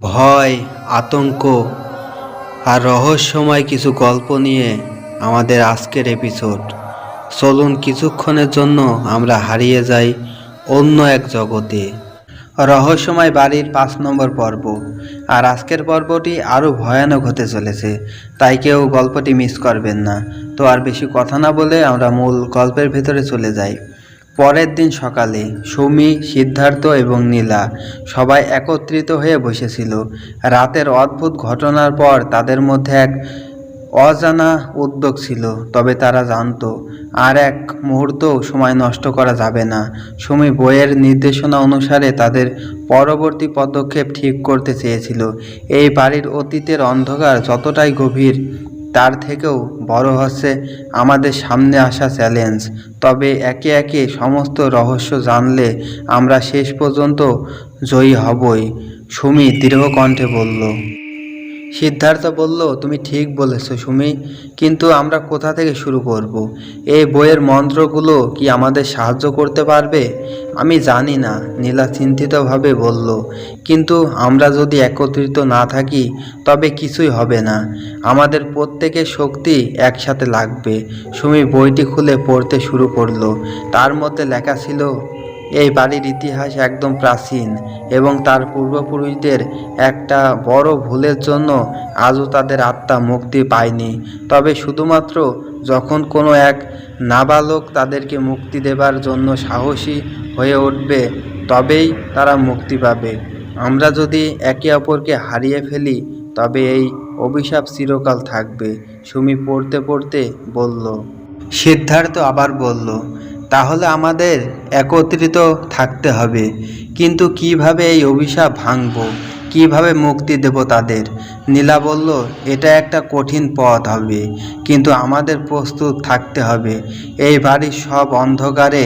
ভয়, আতঙ্ক আর রহস্যময় কিছু গল্প নিয়ে আমাদের আজকের এপিসোড। চলুন কিছুক্ষণের জন্য আমরা হারিয়ে যাই অন্য এক জগতে। রহস্যময় বাড়ির পাঁচ নম্বর পর্ব। আর আজকের পর্বটি আরও ভয়ানক হতে চলেছে, তাই কেউ গল্পটি মিস করবেন না। তো আর বেশি কথা না বলে আমরা মূল গল্পের ভেতরে চলে যাই। পরের দিন সকালে সুমি, সিদ্ধার্থ এবং নীলা সবাই একত্রিত হয়ে বসেছিল। রাতের অদ্ভুত ঘটনার পর তাদের মধ্যে এক অজানা উদ্যোগ ছিল, তবে তারা জানত, আর এক মুহূর্তও সময় নষ্ট করা যাবে না। সুমি বইয়ের নির্দেশনা অনুসারে তাদের পরবর্তী পদক্ষেপ ঠিক করতে চেয়েছিল। এই বাড়ির অতীতের অন্ধকার যতটাই গভীর তার থেকেও বড় হচ্ছে আমাদের সামনে আসা চ্যালেঞ্জ। তবে একে একে সমস্ত রহস্য জানলে আমরা শেষ পর্যন্ত জয়ী হবই, সুমি দীর্ঘকণ্ঠে কণ্ঠে বলল। সিদ্ধার্থ বলল, তুমি ঠিক বলেছ সুমি, কিন্তু আমরা কোথা থেকে শুরু করব। এই বইয়ের মন্ত্রগুলো কি আমাদের সাহায্য করতে পারবে? আমি জানি না, নীলা চিন্তিতভাবে বলল, কিন্তু আমরা যদি একত্রিত না থাকি, তবে কিছুই হবে না। আমাদের প্রত্যেকের শক্তি একসাথে লাগবে। সুমি বইটি খুলে পড়তে শুরু করল। তার মধ্যে লেখা ছিল এই বাড়ির ইতিহাস একদম প্রাচীন এবং তার পূর্বপুরুষদের একটা বড় ভুলের জন্য আজও তাদের আত্মা মুক্তি পায়নি। তবে শুধুমাত্র যখন কোনো এক নাবালক তাদেরকে মুক্তি দেবার জন্য সাহসী হয়ে উঠবে, তবেই তারা মুক্তি পাবে। আমরা যদি একে অপরকে হারিয়ে ফেলি, তবে এই অভিশাপ চিরকাল থাকবে, সুমি পড়তে পড়তে বলল। সিদ্ধার্থ আবার বলল তাহলে আমাদের একত্রিত থাকতে হবে। কিন্তু কীভাবে এই অভিশাপ ভাঙব? কীভাবে মুক্তি দেব তাদের? নীলা বলল, এটা একটা কঠিন পথ হবে, কিন্তু আমাদের প্রস্তুত থাকতে হবে। এই বাড়ির সব অন্ধকারে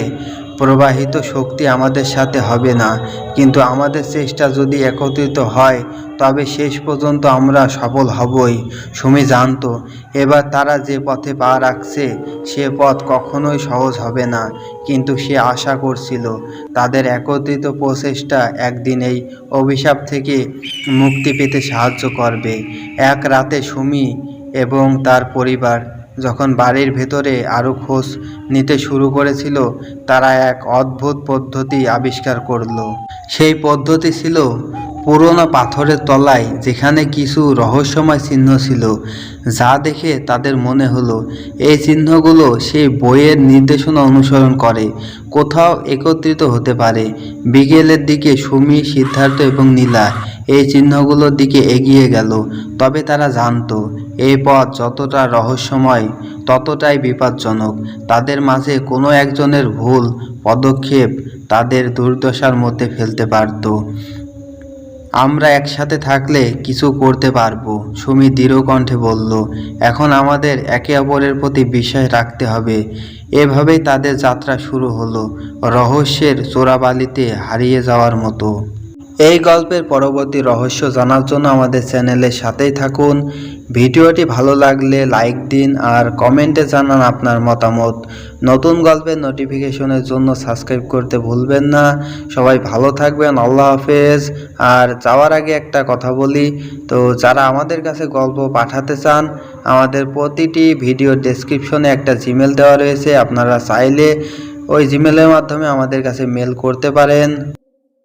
প্রবাহিত শক্তি আমাদের সাথে হবে না। কিন্তু আমাদের চেষ্টা যদি একত্রিত হয়, তবে শেষ পর্যন্ত আমরা সফল হবই। সুমি জানতো, এবার তারা যে পথে পা রাখছে, সে পথ কখনোই সহজ হবে না। কিন্তু সে আশা করছিল, তাদের একত্রিত প্রচেষ্টা একদিন এই অভিশাপ থেকে মুক্তি পেতে সাহায্য করবে। এক রাতে সুমি এবং তার পরিবার যখন বাড়ির ভেতরে আরও খোঁজ নিতে শুরু করেছিল, তারা এক অদ্ভুত পদ্ধতি আবিষ্কার করল। সেই পদ্ধতি ছিল পুরোনো পাথরের তলায় যেখানে কিছু রহস্যময় চিহ্ন ছিল, যা দেখে তাদের মনে হলো, এই চিহ্নগুলো সেই বইয়ের নির্দেশনা অনুসরণ করে, কোথাও একত্রিত হতে পারে। বিকেলের দিকে সুমি, সিদ্ধার্থ এবং নীলা এই চিহ্নগুলোর দিকে এগিয়ে গেল। তবে তারা জানতো, এই পথ যতটা রহস্যময়, ততটাই বিপজ্জনক। তাদের মাঝে কোনো একজনের ভুল, পদক্ষেপ তাদের দুর্দশার মধ্যে ফেলতে পারত। আমরা একসাথে থাকলে কিছু করতে পারব, সুমি দৃঢ় কণ্ঠে বলল। এখন আমাদের একে অপরের প্রতি বিশ্বাস রাখতে হবে। এভাবেই তাদের যাত্রা শুরু হলো, রহস্যের চোরাবালিতে হারিয়ে যাওয়ার মতো। এই গল্পের পরবর্তী রহস্য জানার জন্য আমাদের চ্যানেলের সাথেই থাকুন। ভিডিওটি ভালো লাগলে লাইক দিন আর কমেন্টে জানান আপনার মতামত। নতুন গল্পের নোটিফিকেশনের জন্য সাবস্ক্রাইব করতে ভুলবেন না। সবাই ভালো থাকবেন, আল্লাহ হাফেজ। আর যাওয়ার আগে একটা কথা বলি, তো যারা আমাদের কাছে গল্প পাঠাতে চান, আমাদের প্রতিটি ভিডিও ডেসক্রিপশনে একটা জিমেল দেওয়া রয়েছে। আপনারা চাইলে ওই জিমেলের মাধ্যমে আমাদের কাছে মেল করতে পারেন।